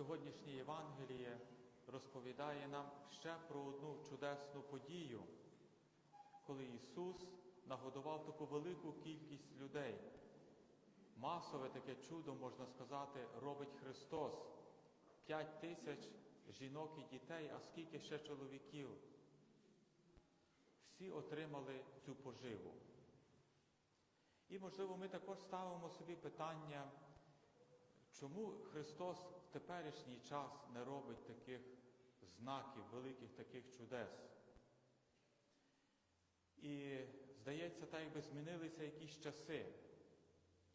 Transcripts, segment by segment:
Сьогоднішнє Євангеліє розповідає нам ще про одну чудесну подію, коли Ісус нагодував таку велику кількість людей. Масове таке чудо, можна сказати, робить Христос. П'ять тисяч жінок і дітей, а скільки ще чоловіків. Всі отримали цю поживу. І, можливо, ми також ставимо собі питання, чому Христос теперішній час не робить таких знаків, великих таких чудес. І, здається, так якби змінилися якісь часи.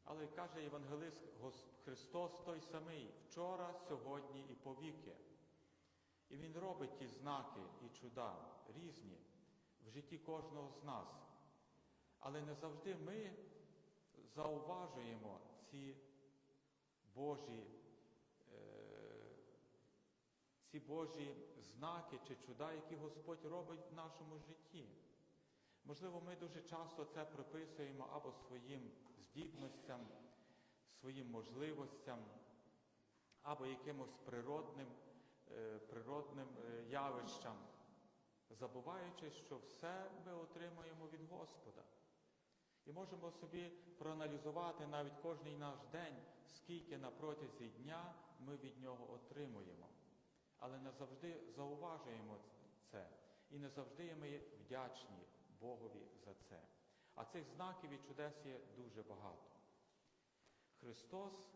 Але каже Євангелист Христос той самий вчора, сьогодні і повіки. І Він робить ті знаки і чуда різні в житті кожного з нас. Але не завжди ми зауважуємо ці Божі, ці Божі знаки чи чуда, які Господь робить в нашому житті. Можливо, ми дуже часто це приписуємо або своїм здібностям, своїм можливостям, або якимось природним, е, природним е, явищам, забуваючи, що все ми отримуємо від Господа. І можемо собі проаналізувати навіть кожний наш день, скільки на протязі дня ми від нього отримуємо. Але не завжди зауважуємо це. І не завжди ми вдячні Богові за це. А цих знаків і чудес є дуже багато. Христос,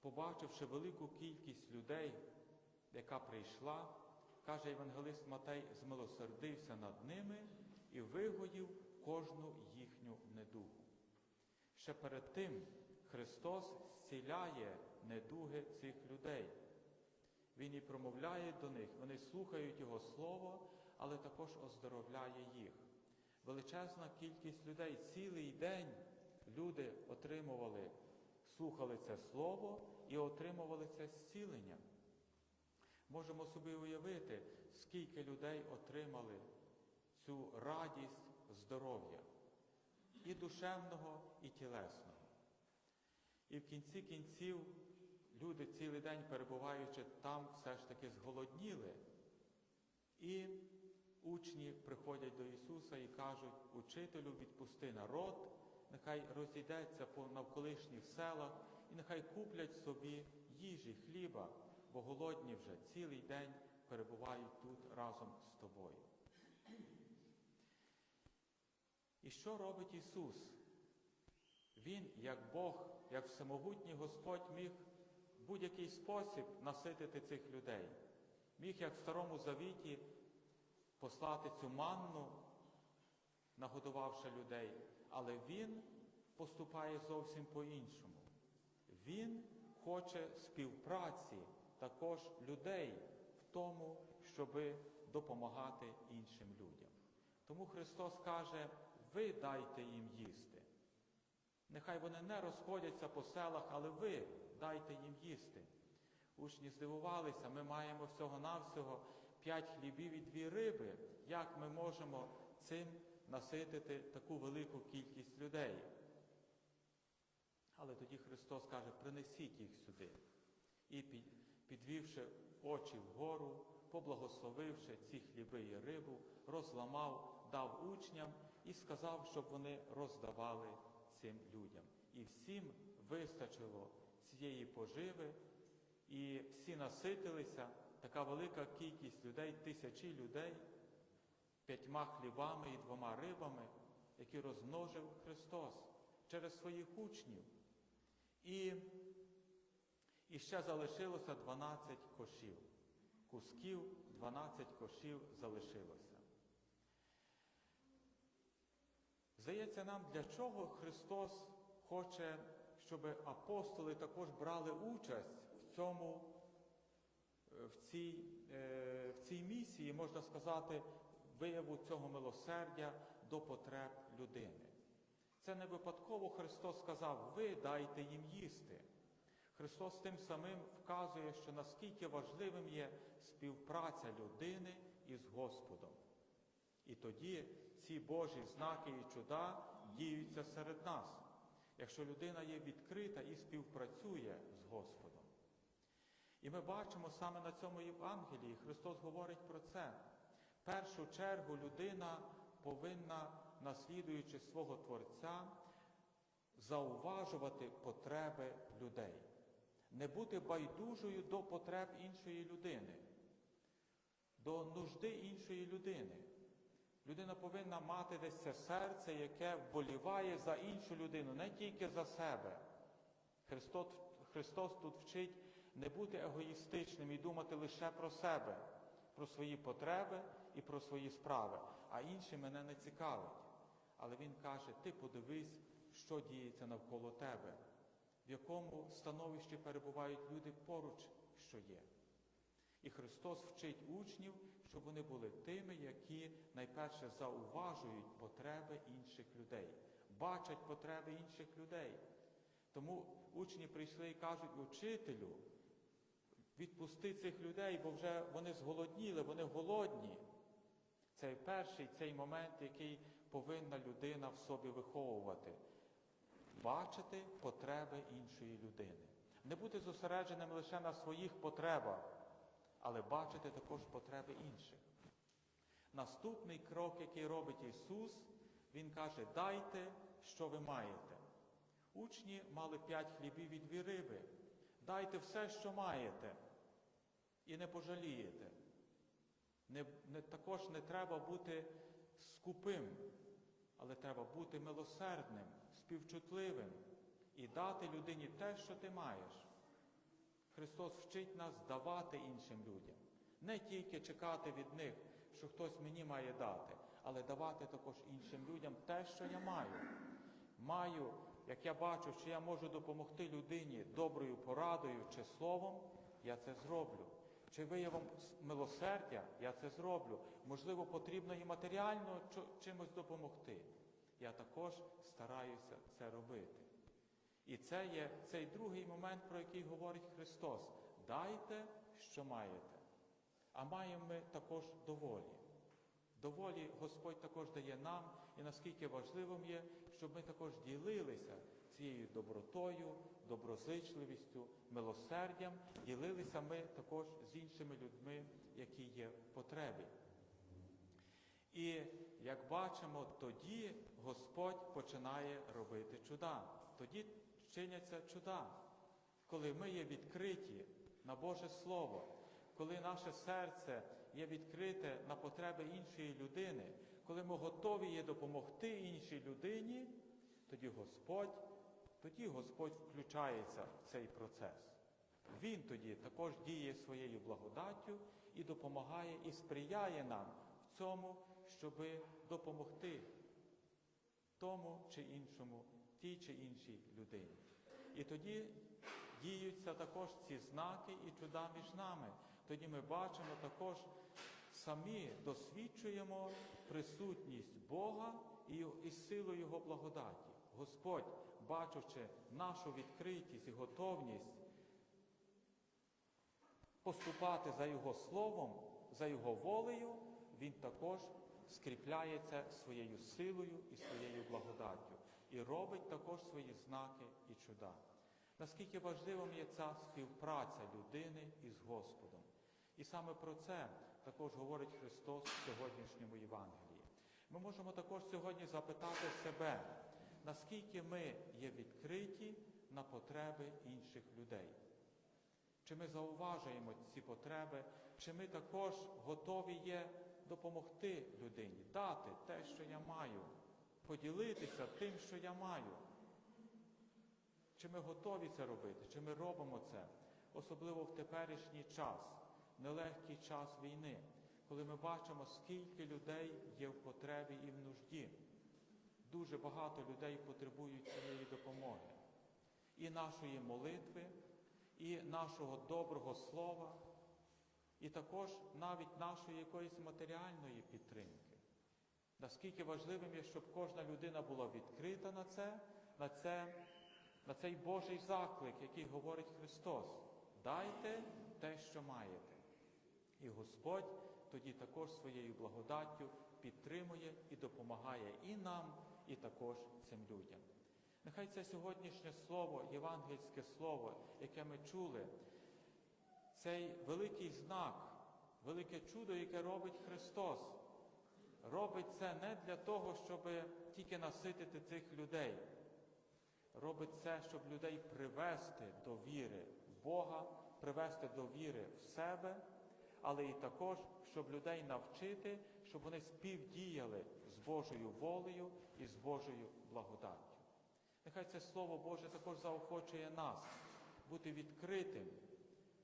побачивши велику кількість людей, яка прийшла, каже Євангелист Матей, змилосердився над ними і вигоїв кожну їхню недугу. Ще перед тим Христос зціляє недуги цих людей. Він і промовляє до них, вони слухають Його Слово, але також оздоровляє їх. Величезна кількість людей цілий день люди отримували, слухали це Слово і отримували це зцілення. Можемо собі уявити, скільки людей отримали цю радість здоров'я і душевного, і тілесного. І в кінці кінців люди цілий день перебуваючи там, все ж таки зголодніли. І учні приходять до Ісуса і кажуть, учителю, відпусти народ, нехай розійдеться по навколишніх селах і нехай куплять собі їжі, хліба, бо голодні вже цілий день перебувають тут разом з тобою. І що робить Ісус? Він, як Бог, як всемогутній Господь, міг будь-який спосіб наситити цих людей. Міг, як в Старому Завіті, послати цю манну, нагодувавши людей, але Він поступає зовсім по-іншому. Він хоче співпраці також людей в тому, щоб допомагати іншим людям. Тому Христос каже, ви дайте їм їсти. Нехай вони не розходяться по селах, але ви дайте їм їсти. Учні здивувалися, ми маємо всього-навсього п'ять хлібів і дві риби. Як ми можемо цим наситити таку велику кількість людей? Але тоді Христос каже, принесіть їх сюди. І підвівши очі вгору, поблагословивши ці хліби і рибу, розламав, дав учням і сказав, щоб вони роздавали цим людям. І всім вистачило цієї поживи, і всі наситилися, така велика кількість людей, тисячі людей, п'ятьма хлібами і двома рибами, які розмножив Христос через своїх учнів. І, і ще залишилося 12 кошів. Кусків 12 кошів залишилося. Здається нам, для чого Христос хоче, щоб апостоли також брали участь в цьому, в цій, в цій місії, можна сказати, вияву цього милосердя до потреб людини. Це не випадково Христос сказав, ви дайте їм їсти. Христос тим самим вказує, що наскільки важливим є співпраця людини із Господом. І тоді ці Божі знаки і чуда діються серед нас. Якщо людина є відкрита і співпрацює з Господом. І ми бачимо саме на цьому Євангелії, Христос говорить про це. В першу чергу людина повинна, наслідуючи свого Творця, зауважувати потреби людей, не бути байдужою до потреб іншої людини, до нужди іншої людини. Людина повинна мати десь це серце, яке вболіває за іншу людину, не тільки за себе. Христос, Христос тут вчить не бути егоїстичним і думати лише про себе, про свої потреби і про свої справи, а інші мене не цікавить. Але Він каже, ти подивись, що діється навколо тебе, в якому становищі перебувають люди поруч, що є. І Христос вчить учнів, щоб вони були тими, які найперше зауважують потреби інших людей, бачать потреби інших людей. Тому учні прийшли і кажуть, учителю, відпусти цих людей, бо вже вони зголодніли, вони голодні. Це перший цей момент, який повинна людина в собі виховувати. Бачити потреби іншої людини. Не бути зосередженим лише на своїх потребах, але бачити також потреби інших. Наступний крок, який робить Ісус, Він каже, дайте, що ви маєте. Учні мали п'ять хлібів і дві риби. Дайте все, що маєте, і не пожалієте. Не, не, Також не треба бути скупим, але треба бути милосердним, співчутливим і дати людині те, що ти маєш. Христос вчить нас давати іншим людям. Не тільки чекати від них, що хтось мені має дати, але давати також іншим людям те, що я маю. Маю, як я бачу, що я можу допомогти людині доброю порадою чи словом, я це зроблю. Чи виявом милосердя, я це зроблю. Можливо, потрібно і матеріально чимось допомогти. Я також стараюся це робити. І це є цей другий момент, про який говорить Христос. Дайте, що маєте. А маємо ми також доволі. Доволі Господь також дає нам, і наскільки важливим є, щоб ми також ділилися цією добротою, доброзичливістю, милосердям, ділилися ми також з іншими людьми, які є в потребі. І як бачимо, тоді Господь починає робити чуда. Тоді чиняться чуда, коли ми є відкриті на Боже Слово, коли наше серце є відкрите на потреби іншої людини, коли ми готові є допомогти іншій людині, тоді Господь, тоді Господь включається в цей процес. Він тоді також діє своєю благодаттю і допомагає, і сприяє нам в цьому, щоби допомогти тому чи іншому, тій чи іншій людині. І тоді діються також ці знаки і чуда між нами. Тоді ми бачимо також самі досвідчуємо присутність Бога і, і силу Його благодаті. Господь, бачучи нашу відкритість і готовність поступати за Його Словом, за Його волею, Він також скріпляється своєю силою і своєю благодаттю і робить також свої знаки і чуда. Наскільки важливим є ця співпраця людини із Господом. І саме про це також говорить Христос в сьогоднішньому Євангелії. Ми можемо також сьогодні запитати себе, наскільки ми є відкриті на потреби інших людей. Чи ми зауважуємо ці потреби, чи ми також готові є допомогти людині, дати те, що я маю, поділитися тим, що я маю. Чи ми готові це робити, чи ми робимо це, особливо в теперішній час, нелегкий час війни, коли ми бачимо, скільки людей є в потребі і в нужді. Дуже багато людей потребують цієї допомоги. І нашої молитви, і нашого доброго слова, і також навіть нашої якоїсь матеріальної підтримки. Наскільки важливим є, щоб кожна людина була відкрита на це, на це, на цей Божий заклик, який говорить Христос. Дайте те, що маєте. І Господь тоді також своєю благодаттю підтримує і допомагає і нам, і також цим людям. Нехай це сьогоднішнє слово, євангельське слово, яке ми чули, цей великий знак, велике чудо, яке робить Христос, робить це не для того, щоб тільки наситити цих людей. Робить це, щоб людей привести до віри в Бога, привести до віри в себе, але і також, щоб людей навчити, щоб вони співдіяли з Божою волею і з Божою благодаттю. Нехай це Слово Боже також заохочує нас бути відкритим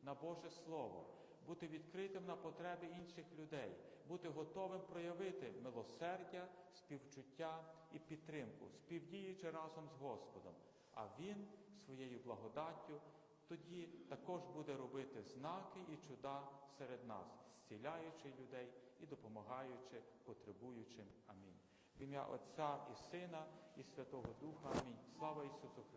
на Боже Слово, бути відкритим на потреби інших людей, бути готовим проявити милосердя, співчуття і підтримку, співдіючи разом з Господом. А Він своєю благодаттю тоді також буде робити знаки і чуда серед нас, зціляючи людей і допомагаючи потребуючим. Амінь. В ім'я Отця і Сина, і Святого Духа. Амінь. Слава Ісусу Христу!